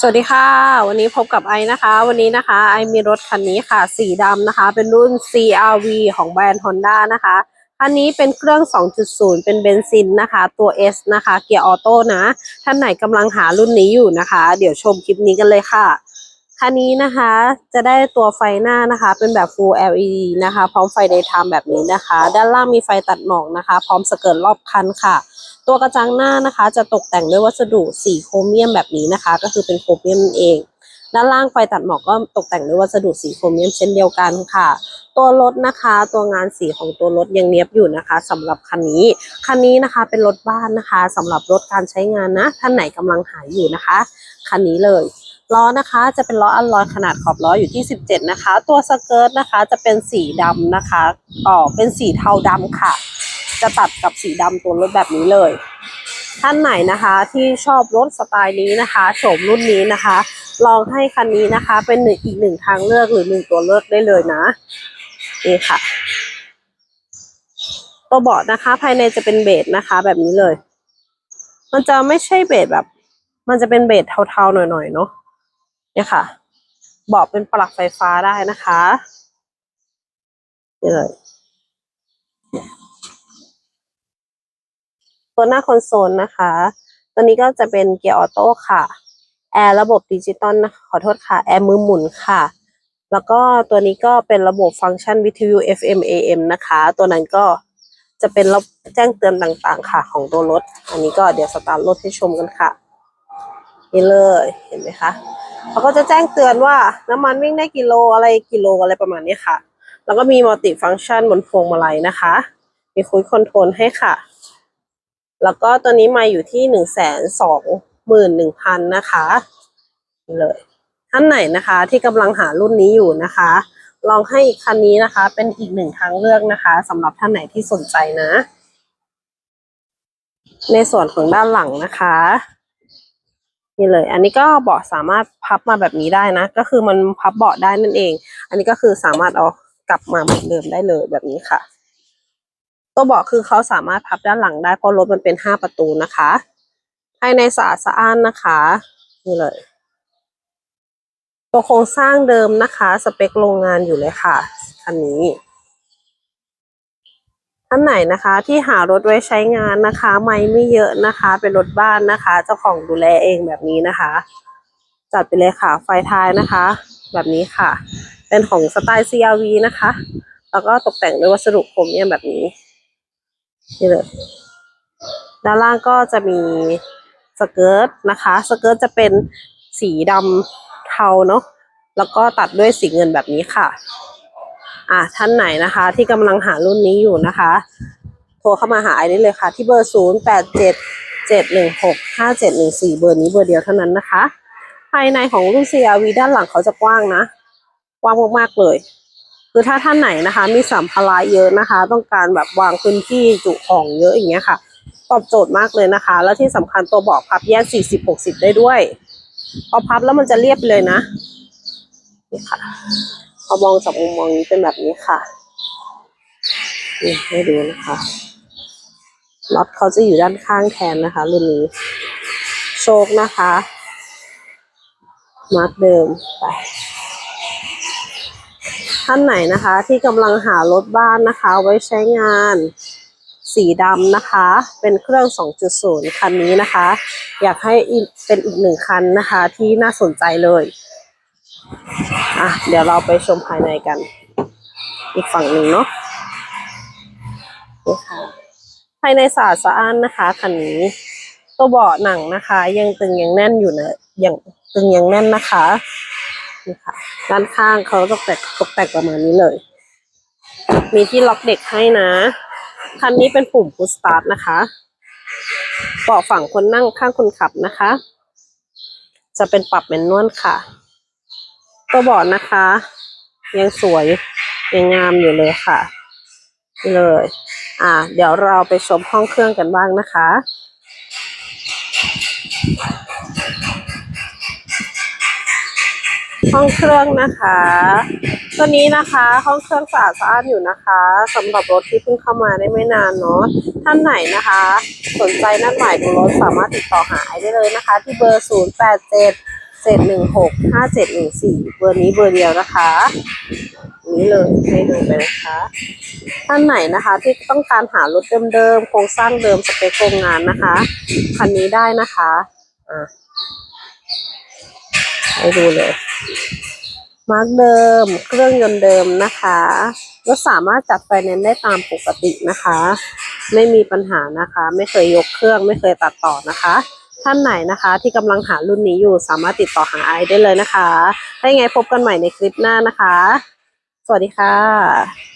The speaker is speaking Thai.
สวัสดีค่ะ วันนี้พบกับไอนะคะ วันนี้นะคะ ไอมีรถคันนี้ค่ะ สีดำนะคะ เป็นรุ่น CRV ของแบรนด์ Honda นะคะคันนี้เป็นเครื่อง 2.0 เป็นเบนซินนะคะ ตัว S นะคะ เกียร์ออโต้นะ ท่านไหนกำลังหารุ่นนี้อยู่นะคะ เดี๋ยวชมคลิปนี้กันเลยค่ะ คันนี้นะคะจะได้ตัวไฟหน้านะคะ เป็นแบบ Full LED นะคะ พร้อมไฟ daytime แบบนี้นะคะ ด้านล่างมีไฟตัดหมอกนะคะ พร้อมสเกิร์ตรอบคันค่ะ ตัวกระจังหน้านะคะ จะตกแต่งด้วยวัสดุสีโครเมียมแบบนี้นะคะ ก็คือเป็นโครเมียมนั่นเอง ด้านล่างไฟตัดหมอกก็ตกแต่งด้วยวัสดุสีโครเมียมเช่นเดียวกันค่ะ ตัวรถนะคะ ตัวงานสีของตัวรถยังเนียบอยู่นะคะสำหรับคันนี้ คันนี้นะคะเป็นรถบ้านนะคะสำหรับรถการใช้งานนะ ท่านไหนกำลังหายอยู่นะคะ คันนี้เลยล้อนะคะจะเป็นล้ออัลลอยขนาดขอบล้ออยู่ที่ 17 นะคะ ตัวสเกิร์ตนะคะจะเป็นสีดำนะคะอ๋อเป็นสีเทาดำค่ะ จะตัดกับสีดำตัวรถแบบนี้เลย ท่านไหนนะคะที่ชอบรถสไตล์นี้นะคะโฉมรุ่นนี้นะคะ ลองให้คันนี้นะคะเป็นหนึ่งอีกหนึ่งทางเลือกหรือหนึ่งตัวเลือกได้เลยนะนี่ค่ะ ตัวเบาะนะคะ ภายในจะเป็นเบจนะคะ แบบนี้เลย มันจะไม่ใช่เบจแบบ มันจะเป็นเบจเทาๆหน่อยๆเนาะเนี่ยค่ะเบาะเป็นปลั๊กไฟฟ้าได้นะคะนี่เลย ตัวหน้าคอนโซลนะคะ ตัวนี้ก็จะเป็นเกียร์ออโต้ค่ะ แอร์ระบบดิจิตอลนะขอโทษค่ะ แอร์มือหมุนค่ะ แล้วก็ตัวนี้ก็เป็นระบบฟังก์ชันวิทยุ FM AM นะคะ ตัวนั้นก็จะเป็นระบบแจ้งเตือนต่างๆค่ะของตัวรถ อันนี้ก็เดี๋ยวสตาร์ทรถให้ชมกันค่ะ นี่เลยเห็นไหมคะเขาก็จะแจ้งเตือนว่าน้ำมันวิ่งได้กิโลอะไรกิโลอะไรประมาณนี้ค่ะ แล้วก็มีมัลติฟังก์ชันบนพวงมาลัยนะคะ มีคุยคอนโทรลให้ค่ะ แล้วก็ตัวนี้มาอยู่ที่หนึ่งแสนสองหมื่นหนึ่งพันนะคะนี่เลยท่านไหนนะคะที่กำลังหารุ่นนี้อยู่นะคะ ลองให้คันนี้นะคะ เป็นอีกหนึ่งทางเลือกนะคะสำหรับท่านไหนที่สนใจนะ ในส่วนของด้านหลังนะคะนี่เลย อันนี้ก็เบาะสามารถพับมาแบบนี้ได้นะ ก็คือมันพับเบาะได้นั่นเอง อันนี้ก็คือสามารถเอากลับมาเหมือนเดิมได้เลยแบบนี้ค่ะ ตัวเบาะคือเขาสามารถพับด้านหลังได้เพราะรถมันเป็นห้าประตูนะคะ ภายในสะอาดสะอ้านนะคะนี่เลย ตัวโครงสร้างเดิมนะคะ สเปคโรงงานอยู่เลยค่ะคันนี้ท่านไหนนะคะที่หารถไว้ใช้งานนะคะ ไม่ไม่เยอะนะคะ เป็นรถบ้านนะคะ เจ้าของดูแลเองแบบนี้นะคะ จัดไปเลยค่ะ ไฟท้ายนะคะ แบบนี้ค่ะ เป็นของสไตล์ CRV นะคะ แล้วก็ตกแต่งด้วยวัสดุโครเมียมแบบนี้ นี่เลยด้านล่างก็จะมีสเกิร์ตนะคะ สเกิร์ตจะเป็นสีดำเทาเนาะแล้วก็ตัดด้วยสีเงินแบบนี้ค่ะ อะท่านไหนนะคะ ที่กำลังหารุ่นนี้อยู่นะคะ โทรเข้ามาหาไอ้ได้เลยค่ะ ที่เบอร์ศูนย์แปดเจ็ดเจ็ดหนึ่งหกห้าเจ็ดหนึ่งสี่เบอร์นี้เบอร์เดียวเท่านั้นนะคะ ภายในของรุ่น CRV ด้านหลังเขาจะกว้างนะ กว้างมากๆเลย คือถ้าท่านไหนนะคะ มีสัมภาระเยอะนะคะ ต้องการแบบวางพื้นที่จุของเยอะอย่างเงี้ยค่ะ ตอบโจทย์มากเลยนะคะ แล้วที่สำคัญตัวบาะพับแยก40 60ได้ด้วยพอพับแล้วมันจะเรียบเลยนะนี่ค่ะพอมองจากมุมมองนี้เป็นแบบนี้ค่ะนี่ให้ดูนะคะน็อตเขาจะอยู่ด้านข้างแทนนะคะ รุ่นนี้ โชคนะคะมาร์กเดิมไป ท่านไหนนะคะ ที่กำลังหารถบ้านนะคะ ไว้ใช้งานสีดำนะคะ เป็นเครื่อง 2.0 คันนี้นะคะ อยากให้เป็นอีกหนึ่งคันนะคะ ที่น่าสนใจเลยอะเดี๋ยวเราไปชมภายในกัน อีกฝั่งหนึ่งเนาะนี่ค่ะภายในสะอาดสะอ้านนะคะคันนี้ตัวเบาะหนังนะคะ ยังตึงยังแน่นอยู่นะยังตึงยังแน่นนะคะ นี่ค่ะ ด้านข้างเขาตกแต่งตกแต่งประมาณนี้เลย มีที่ล็อกเด็กให้นะ คันนี้เป็นปุ่มพุชสตาร์ทนะคะเบาะฝั่งคนนั่งข้างคนขับนะคะ จะเป็นปรับแมนนวลค่ะ ตัวเบาะนะคะ ยังสวยยังงามอยู่เลยค่ะเลย อ่า เดี๋ยวเราไปชมห้องเครื่องกันบ้างนะคะ ห้องเครื่องนะคะ ตัวนี้นะคะห้องเครื่องสะอาดสะอานอยู่นะคะสำหรับรถที่เพิ่งเข้ามาได้ไม่นานเนาะท่านไหนนะคะ สนใจนัดหมายดูรถสามารถติดต่อหาไอได้เลยนะคะ ที่เบอร์ 0 8 7เจ็ดหนึ่งหกห้าเจ็ดหนึ่งสี่เบอร์นี้เบอร์เดียวนะคะนี้เลยให้ดูไปนะคะท่านไหนนะคะที่ต้องการหารถเดิมๆโครงสร้างเดิมสเปคโรงงานนะคะ คันนี้ได้นะคะอะ ให้ดูเลย มาร์กเดิม เครื่องยนต์เดิมนะคะก็สามารถจัดไฟแนนซ์ได้ตามปกตินะคะ ไม่มีปัญหานะคะ ไม่เคยยกเครื่อง ไม่เคยตัดต่อนะคะ ท่านไหนนะคะ ที่กำลังหารุ่นนี้อยู่สามารถติดต่อหาไอได้เลยนะคะถ้ายังไงพบกันใหม่ในคลิปหน้านะคะ สวัสดีค่ะ